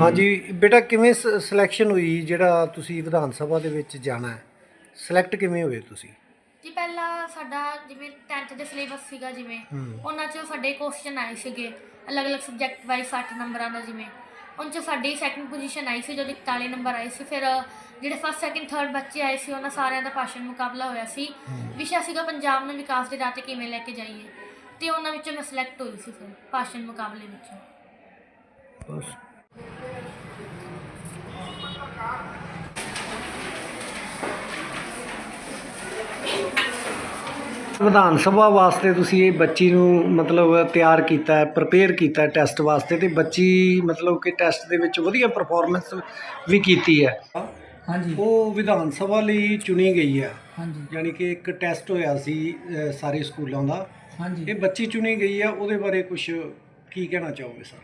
ਹਾਂਜੀ ਬੇਟਾ ਕਿਵੇਂ ਸਿਲੈਕਸ਼ਨ ਹੋਈ ਜਿਹੜਾ ਤੁਸੀਂ ਵਿਧਾਨ ਸਭਾ ਦੇ ਵਿੱਚ ਜਾਣਾ ਹੈ? ਸਿਲੈਕਟ ਕਿਵੇਂ ਹੋਏ ਤੁਸੀਂ? ਜੀ ਪਹਿਲਾਂ ਸਾਡਾ ਜਿਵੇਂ 10th ਦੇ ਸਿਲੇਬਸ ਸੀਗਾ ਜਿਵੇਂ ਉਹਨਾਂ 'ਚ ਸਾਡੇ ਕੁਐਸਚਨ ਆਏ ਸੀਗੇ ਅਲੱਗ-ਅਲੱਗ ਸਬਜੈਕਟ ਵਾਈਜ਼ 60 ਨੰਬਰਾਂ ਦਾ ਜਿਵੇਂ। ਉਹਨਾਂ 'ਚ ਸਾਡੀ ਸੈਕੰਡ ਪੋਜੀਸ਼ਨ ਆਈ ਸੀ ਜਦੋਂ 41 ਨੰਬਰ ਆਏ ਸੀ ਫਿਰ ਜਿਹੜੇ ਫਸਟ ਸੈਕੰਡ ਥਰਡ ਬੱਚੇ ਆਏ ਸੀ ਉਹਨਾਂ ਸਾਰਿਆਂ ਦਾ ਭਾਸ਼ਣ ਮੁਕਾਬਲਾ ਹੋਇਆ ਸੀ। ਵਿਸ਼ਾ ਸੀਗਾ ਪੰਜਾਬ ਨੂੰ ਵਿਕਾਸ ਦੇ ਰਾਹ ਤੇ ਕਿਵੇਂ ਲੈ ਕੇ ਜਾਈਏ? ਤੇ ਉਹਨਾਂ ਵਿੱਚੋਂ ਮੈਂ ਸਿਲੈਕਟ ਹੋਈ ਸੀ ਫਿਰ ਭਾਸ਼ਣ ਮੁਕਾਬਲੇ ਵਿੱਚੋਂ। ਬਸ। ਵਿਧਾਨ ਸਭਾ ਵਾਸਤੇ ਤੁਸੀਂ ਇਹ ਬੱਚੀ ਨੂੰ ਮਤਲਬ ਤਿਆਰ ਕੀਤਾ ਹੈ ਪ੍ਰਪੇਅਰ ਕੀਤਾ ਹੈ ਟੈਸਟ ਵਾਸਤੇ ਤੇ ਬੱਚੀ ਮਤਲਬ ਕਿ ਟੈਸਟ ਦੇ ਵਿੱਚ ਵਧੀਆ ਪਰਫਾਰਮੈਂਸ ਵੀ ਕੀਤੀ ਹੈ। ਹਾਂਜੀ। ਉਹ ਵਿਧਾਨ ਸਭਾ ਲਈ ਚੁਣੀ ਗਈ ਹੈ। ਹਾਂਜੀ। ਯਾਨੀ ਕਿ ਇੱਕ ਟੈਸਟ ਹੋਇਆ ਸੀ ਅ, ਸਾਰੇ ਸਕੂਲਾਂ ਦਾ। ਹਾਂਜੀ। ਇਹ ਬੱਚੀ ਚੁਣੀ ਗਈ ਹੈ ਉਹਦੇ ਬਾਰੇ ਕੁਝ ਕੀ ਕਹਿਣਾ ਚਾਹੋਗੇ ਸਰ?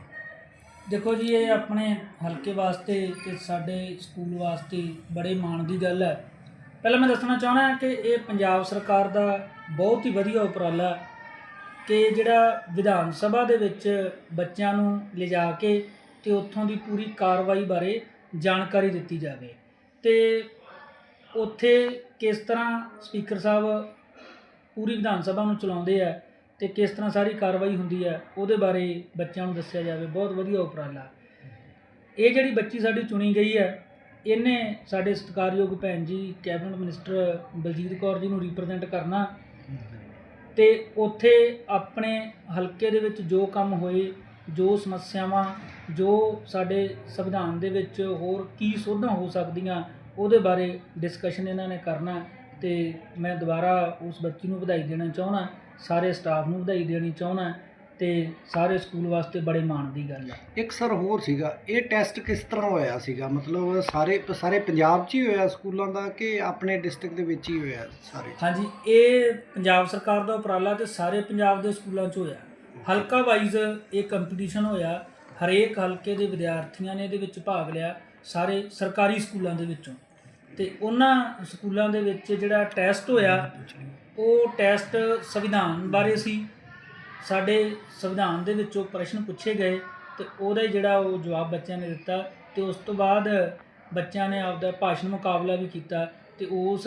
ਦੇਖੋ ਜੀ ਇਹ ਆਪਣੇ ਹਲਕੇ ਵਾਸਤੇ ਤੇ ਸਾਡੇ ਸਕੂਲ ਵਾਸਤੇ ਬੜੇ ਮਾਣ ਦੀ ਗੱਲ ਹੈ। ਪਹਿਲਾਂ ਮੈਂ ਦੱਸਣਾ ਚਾਹੁੰਦਾ ਹਾਂ ਕਿ ਇਹ ਪੰਜਾਬ ਸਰਕਾਰ ਦਾ ਬਹੁਤ ਹੀ ਵਧੀਆ ਉਪਰਾਲਾ ਹੈ ਕਿ ਜਿਹੜਾ ਵਿਧਾਨ ਸਭਾ ਦੇ ਵਿੱਚ ਬੱਚਿਆਂ ਨੂੰ ਲਿਜਾ ਕੇ ਤੇ ਉੱਥੋਂ ਦੀ ਪੂਰੀ ਕਾਰਵਾਈ ਬਾਰੇ ਜਾਣਕਾਰੀ ਦਿੱਤੀ ਜਾਵੇ। ਤੇ ਉੱਥੇ ਕਿਸ ਤਰ੍ਹਾਂ ਸਪੀਕਰ ਸਾਹਿਬ ਪੂਰੀ ਵਿਧਾਨ ਸਭਾ ਨੂੰ ਚਲਾਉਂਦੇ ਆ ਤੇ ਕਿਸ ਤਰ੍ਹਾਂ ਸਾਰੀ ਕਾਰਵਾਈ ਹੁੰਦੀ ਹੈ ਉਹਦੇ ਬਾਰੇ ਬੱਚਿਆਂ ਨੂੰ ਦੱਸਿਆ ਜਾਵੇ। ਬਹੁਤ ਵਧੀਆ ਉਪਰਾਲਾ। ਇਹ ਜਿਹੜੀ ਬੱਚੀ ਸਾਡੀ ਚੁਣੀ ਗਈ ਹੈ ਇਹਨੇ ਸਾਡੇ ਸਤਿਕਾਰਯੋਗ ਭੈਣ ਜੀ, ਕੈਬਨਿਟ ਮਿਨਿਸਟਰ ਬਲਜੀਤ ਕੌਰ ਜੀ ਨੂੰ ਰਿਪਰੈਜ਼ੈਂਟ ਕਰਨਾ। ਤੇ ਉੱਥੇ ਆਪਣੇ ਹਲਕੇ ਦੇ ਵਿੱਚ ਜੋ ਕੰਮ ਹੋਏ, ਜੋ ਸਮੱਸਿਆਵਾਂ, ਜੋ ਸਾਡੇ ਸੰਵਿਧਾਨ ਦੇ ਵਿੱਚ ਹੋਰ ਕੀ ਸੋਧਾਂ ਹੋ ਸਕਦੀਆਂ, ਉਹਦੇ ਬਾਰੇ ਡਿਸਕਸ਼ਨ ਇਹਨਾਂ ਨੇ ਕਰਨਾ। ਤੇ ਮੈਂ ਦੁਬਾਰਾ ਉਸ ਬੱਚੀ ਨੂੰ ਵਧਾਈ ਦੇਣਾ ਚਾਹੁੰਦਾ ਸਾਰੇ ਸਟਾਫ ਨੂੰ ਵਧਾਈ ਦੇਣੀ ਚਾਹੁੰਦਾ ਤੇ ਸਾਰੇ ਸਕੂਲ ਵਾਸਤੇ ਬੜੇ ਮਾਣ ਦੀ ਗੱਲ ਹੈ ਇੱਕ ਸਰ ਹੋਰ ਸੀਗਾ ਇਹ ਟੈਸਟ ਕਿਸ ਤਰ੍ਹਾਂ ਹੋਇਆ ਸੀਗਾ? ਮਤਲਬ ਸਾਰੇ ਸਾਰੇ ਪੰਜਾਬ 'ਚ ਹੀ ਹੋਇਆ ਸਕੂਲਾਂ ਦਾ ਕਿ ਆਪਣੇ ਡਿਸਟ੍ਰਿਕਟ ਦੇ ਵਿੱਚ ਹੀ ਹੋਇਆ ਸਾਰੇ? ਹਾਂਜੀ ਇਹ ਪੰਜਾਬ ਸਰਕਾਰ ਦਾ ਉਪਰਾਲਾ ਤੇ ਸਾਰੇ ਪੰਜਾਬ ਦੇ ਸਕੂਲਾਂ 'ਚ ਹੋਇਆ। ਹਲਕਾ ਵਾਈਜ਼ ਇਹ ਕੰਪੀਟੀਸ਼ਨ ਹੋਇਆ ਹਰੇਕ ਹਲਕੇ ਦੇ ਵਿਦਿਆਰਥੀਆਂ ਨੇ ਇਹਦੇ ਵਿੱਚ ਭਾਗ ਲਿਆ ਸਾਰੇ ਸਰਕਾਰੀ ਸਕੂਲਾਂ ਦੇ ਵਿੱਚੋਂ। ਤੇ ਉਹਨਾਂ ਸਕੂਲਾਂ ਦੇ ਵਿੱਚ ਜਿਹੜਾ ਟੈਸਟ ਹੋਇਆ ਉਹ ਟੈਸਟ ਸੰਵਿਧਾਨ ਬਾਰੇ ਸੀ। ਸਾਡੇ ਸੰਵਿਧਾਨ ਦੇ ਵਿੱਚੋਂ ਪ੍ਰਸ਼ਨ ਪੁੱਛੇ ਗਏ ਤੇ ਉਹਦਾ ਜਿਹੜਾ ਉਹ ਜਵਾਬ ਬੱਚਿਆਂ ਨੇ ਦਿੱਤਾ ਤੇ ਉਸ ਤੋਂ ਬਾਅਦ ਬੱਚਿਆਂ ਨੇ ਆਪਦਾ ਭਾਸ਼ਣ ਮੁਕਾਬਲਾ ਵੀ ਕੀਤਾ ਤੇ ਉਸ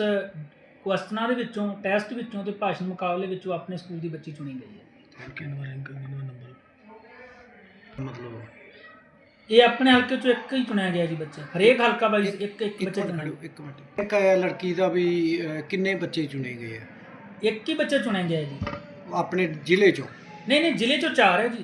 ਕੁਐਸਚਨਾਂ ਦੇ ਵਿੱਚੋਂ ਟੈਸਟ ਵਿੱਚੋਂ ਤੇ ਭਾਸ਼ਣ ਮੁਕਾਬਲੇ ਵਿੱਚੋਂ ਆਪਣੇ ਸਕੂਲ ਦੀ ਬੱਚੀ ਚੁਣੀ ਗਈ ਹੈ। ਮਤਲਬ ਇਹ ਆਪਣੇ ਹਲਕੇ ਚੋਂ ਇੱਕ ਹੀ ਚੁਣਿਆ ਗਿਆ ਜੀ ਬੱਚਾ। ਹਰੇਕ ਹਲਕਾ ਵਾਈਜ਼ ਇੱਕ ਇੱਕ ਬੱਚਾ ਚੁਣਿਆ ਖੜੋ, ਇੱਕ ਮਿੰਟ। ਇੱਕ ਅ, ਲੜਕੀ ਦਾ ਵੀ ਕਿੰਨੇ ਬੱਚੇ ਚੁਣੇ ਗਏ ਆ? ਇੱਕ ਹੀ ਬੱਚਾ ਚੁਣਿਆ ਗਿਆ ਜੀ। ਆਪਣੇ ਜ਼ਿਲ੍ਹੇ 'ਚੋਂ? ਨਹੀਂ ਨਹੀਂ ਜ਼ਿਲ੍ਹੇ ਚੋਂ ਚਾਰ ਹੈ ਜੀ।